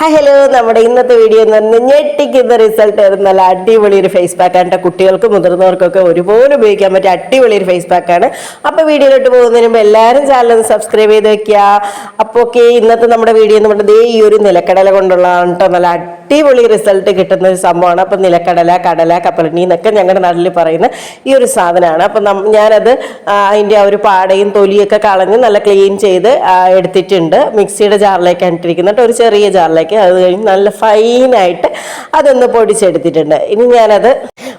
Hi hello നമ്മുടെ ഇന്നത്തെ video എന്ന് പറഞ്ഞാൽ ഞെട്ടിക്കുന്ന റിസൾട്ട് ആയിരുന്നു. നല്ല അടിപൊളി ഒരു ഫേസ് പാക്ക് ആണ്. കുട്ടികൾക്കും മുതിർന്നവർക്കൊക്കെ ഒരുപോലെ ഉപയോഗിക്കാൻ പറ്റിയ അടിപൊളി ഒരു ഫേസ് പാക്ക് ആണ്. അപ്പോൾ വീഡിയോയിലോട്ട് പോകുന്നതിന് മുമ്പ് എല്ലാവരും ചാനൽ ഒന്ന് സബ്സ്ക്രൈബ് ചെയ്ത് വെക്കുക. അപ്പോൾ ഓക്കെ ഇന്നത്തെ നമ്മുടെ വീഡിയോ എന്ന് പറഞ്ഞാൽ ഈ ഒരു നിലക്കടല കൊണ്ടുള്ളതാണ് കേട്ടോ നല്ല അടിപൊളി റിസൾട്ട് കിട്ടുന്ന ഒരു സംഭവമാണ്. അപ്പം നിലക്കടല കടല കപ്പലണ്ടി എന്നൊക്കെ ഞങ്ങളുടെ നാട്ടിൽ പറയുന്ന ഈ ഒരു സാധനമാണ്. അപ്പം ഞാനത് അതിന്റെ ആ ഒരു പാടയും തൊലിയൊക്കെ കളഞ്ഞ് നല്ല ക്ലീൻ ചെയ്ത് എടുത്തിട്ടുണ്ട്. മിക്സിയുടെ ജാറിലേക്കാണ് ഇട്ടിരിക്കുന്നത്. ഒരു ചെറിയ ജാറിലേക്ക്. അത് കഴിഞ്ഞ് നല്ല ഫൈനായിട്ട് അതൊന്ന് പൊടിച്ചെടുത്തിട്ടുണ്ട്. ഇനി ഞാനത്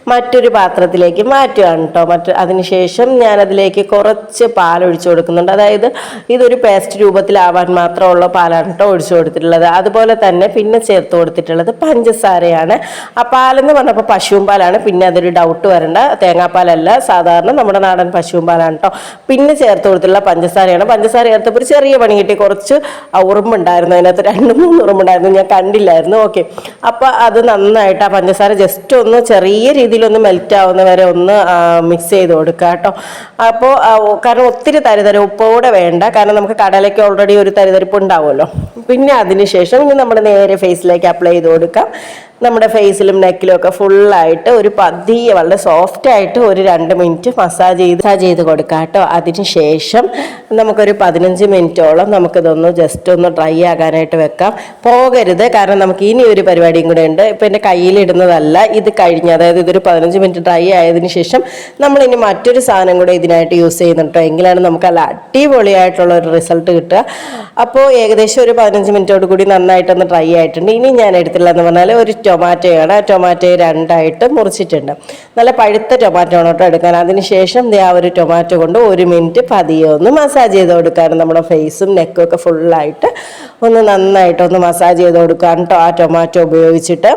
മറ്റൊരു പാത്രത്തിലേക്ക് മാറ്റുകയാണ് കേട്ടോ മറ്റ് അതിനുശേഷം ഞാനതിലേക്ക് കുറച്ച് പാൽ ഒഴിച്ചു കൊടുക്കുന്നുണ്ട്. അതായത് ഇതൊരു പേസ്റ്റ് രൂപത്തിലാവാൻ മാത്രമുള്ള പാലാണ് കേട്ടോ ഒഴിച്ചു കൊടുത്തിട്ടുള്ളത്. അതുപോലെ തന്നെ പിന്നെ ചേർത്ത് കൊടുത്തിട്ടുള്ളത് പഞ്ചസാരയാണ്. ആ പാലെന്ന് പറഞ്ഞപ്പോൾ പശുവും പാലാണ്. പിന്നെ അതൊരു ഡൗട്ട് വരേണ്ട. തേങ്ങാപ്പാലല്ല. സാധാരണ നമ്മുടെ നാടൻ പശുവും പാലാണ് കേട്ടോ പിന്നെ ചേർത്ത് കൊടുത്തിട്ടുള്ള പഞ്ചസാരയാണ്. പഞ്ചസാര ചേർത്തപ്പോൾ ഒരു ചെറിയ പണി കിട്ടി. കുറച്ച് ഉറുമ്പുണ്ടായിരുന്നു. അതിനകത്ത് രണ്ട് മൂന്ന് ഉറുമ്പുണ്ടായിരുന്നു. ഞാൻ കണ്ടില്ലായിരുന്നു. ഓക്കെ അപ്പോൾ അത് നന്നായിട്ട് ആ പഞ്ചസാര ജസ്റ്റ് ഒന്ന് ചെറിയ രീതിയിലൊന്ന് മെൽറ്റ് ആവുന്ന ഒന്ന് മിക്സ് ചെയ്ത് കൊടുക്കുക കേട്ടോ. അപ്പോൾ കാരണം ഒത്തിരി തരിതര ഉപ്പോടെ വേണ്ട. കാരണം നമുക്ക് കടലയ്ക്ക് ഓൾറെഡി ഒരു തരിതരിപ്പ് ഉണ്ടാവുമല്ലോ പിന്നെ അതിന് ശേഷം ഇനി നമ്മൾ നേരെ ഫേസിലേക്ക് അപ്ലൈ ചെയ്ത് കൊടുക്കാം. നമ്മുടെ ഫേസിലും നെക്കിലും ഒക്കെ ഫുള്ളായിട്ട് ഒരു പതിയെ വളരെ സോഫ്റ്റ് ആയിട്ട് ഒരു രണ്ട് മിനിറ്റ് മസാജ് ചെയ്ത് മസാജ് ചെയ്ത് കൊടുക്കാം കേട്ടോ. അതിന് ശേഷം നമുക്കൊരു പതിനഞ്ച് മിനിറ്റോളം നമുക്കിതൊന്ന് ജസ്റ്റ് ഒന്ന് ഡ്രൈ ആകാനായിട്ട് വെക്കാം. പോകരുത് കാരണം നമുക്ക് ഇനി ഒരു പരിപാടിയും കൂടെ ഉണ്ട്. ഇപ്പം എന്റെ കയ്യിലിടുന്നതല്ല ഇത് കഴിഞ്ഞ് അതായത് ഇതൊരു പതിനഞ്ച് മിനിറ്റ് ഡ്രൈ ആയതിനു ശേഷം നമ്മൾ ഇനി മറ്റൊരു സാധനം കൂടെ ഇതിനായിട്ട് യൂസ് ചെയ്യുന്നുണ്ടോ എങ്കിലാണ് നമുക്ക് നല്ല അടിപൊളിയായിട്ടുള്ള ഒരു റിസൾട്ട് കിട്ടുക. അപ്പോൾ ഏകദേശം ഒരു പതിനഞ്ച് മിനിറ്റോട് കൂടി നന്നായിട്ടൊന്ന് ഡ്രൈ ആയിട്ടുണ്ട്. ഇനി ഞാൻ എടുത്തില്ല എന്ന് പറഞ്ഞാൽ ഒരു ടൊമാറ്റോയാണ് ടൊമാറ്റോ രണ്ടായിട്ട് മുറിച്ചിട്ടുണ്ട്. നല്ല പഴുത്ത ടൊമാറ്റോ ആണ് കേട്ടോ എടുക്കാൻ. അതിനുശേഷം ആ ഒരു ടൊമാറ്റോ കൊണ്ട് ഒരു മിനിറ്റ് പതിയെ ഒന്ന് മസാജ് ചെയ്ത് കൊടുക്കാനും നമ്മുടെ ഫേസും നെക്കും ഒക്കെ ഫുള്ളായിട്ട് ഒന്ന് നന്നായിട്ട് ഒന്ന് മസാജ് ചെയ്ത് കൊടുക്കാൻ കേട്ടോ ആ ടൊമാറ്റോ ഉപയോഗിച്ചിട്ട്.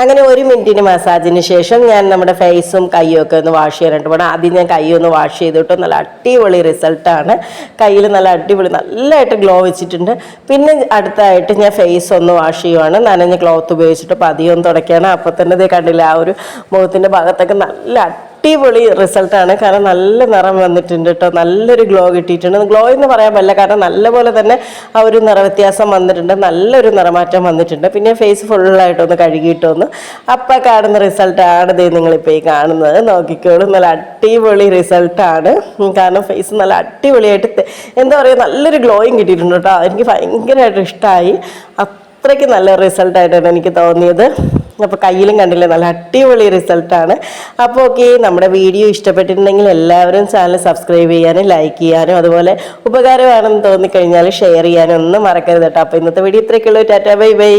അങ്ങനെ ഒരു മിനിറ്റിന് മസാജിന് ശേഷം ഞാൻ നമ്മുടെ ഫേസും കൈയും ഒക്കെ ഒന്ന് വാഷ് ചെയ്യാനായിട്ട് പോകണം ആദ്യം ഞാൻ കൈ ഒന്ന് വാഷ് ചെയ്തിട്ട്. നല്ല അടിപൊളി റിസൾട്ടാണ് കയ്യിൽ നല്ല അടിപൊളി നല്ലതായിട്ട് ഗ്ലോ വെച്ചിട്ടുണ്ട്. പിന്നെ അടുത്തായിട്ട് ഞാൻ ഫേസ് ഒന്ന് വാഷ് ചെയ്യുവാണ്. നനഞ്ഞ ക്ലോത്ത് ഉപയോഗിച്ചിട്ട് പതിയൊന്ന് തുടയ്ക്കുകയാണ് അപ്പോൾ തന്നെ ഇത് കണ്ടില്ല ആ ഒരു മുഖത്തിന്റെ ഭാഗത്തൊക്കെ നല്ല അടിപൊളി റിസൾട്ടാണ്. കാരണം നല്ല നിറം വന്നിട്ടുണ്ട് കേട്ടോ നല്ലൊരു ഗ്ലോ കിട്ടിയിട്ടുണ്ട്. ഗ്ലോ എന്ന് പറയാൻ പറ്റില്ല. കാരണം നല്ലപോലെ തന്നെ ആ ഒരു നിറവ്യത്യാസം വന്നിട്ടുണ്ട്. നല്ലൊരു നിറമാറ്റം വന്നിട്ടുണ്ട്. പിന്നെ ഫേസ് ഫുള്ളായിട്ടൊന്ന് കഴുകിയിട്ടൊന്ന് അപ്പം കാണുന്ന റിസൾട്ടാണ് ഇത് നിങ്ങളിപ്പോൾ ഈ കാണുന്നത്. നോക്കിക്കോളും. നല്ല അടിപൊളി റിസൾട്ടാണ് കാരണം ഫേസ് നല്ല അടിപൊളിയായിട്ട് എന്താ പറയുക നല്ലൊരു ഗ്ലോയും കിട്ടിയിട്ടുണ്ട് കേട്ടോ എനിക്ക് ഭയങ്കരമായിട്ട് ഇഷ്ടമായി അത്രയ്ക്ക് നല്ല റിസൾട്ടായിട്ടാണ് എനിക്ക് തോന്നിയത്. അപ്പോൾ കയ്യിലും കണ്ടില്ലേ. നല്ല അടിപൊളി റിസൾട്ടാണ് അപ്പോൾ ഓക്കെ നമ്മുടെ വീഡിയോ ഇഷ്ടപ്പെട്ടിട്ടുണ്ടെങ്കിൽ എല്ലാവരും ചാനൽ സബ്സ്ക്രൈബ് ചെയ്യാനും ലൈക്ക് ചെയ്യാനും അതുപോലെ ഉപകാരമാണെന്ന് തോന്നിക്കഴിഞ്ഞാൽ ഷെയർ ചെയ്യാനും ഒന്നും മറക്കരുത് കേട്ടോ. അപ്പോൾ ഇന്നത്തെ വീഡിയോ ഇത്രയൊക്കെയുള്ളൂ. Tata bye bye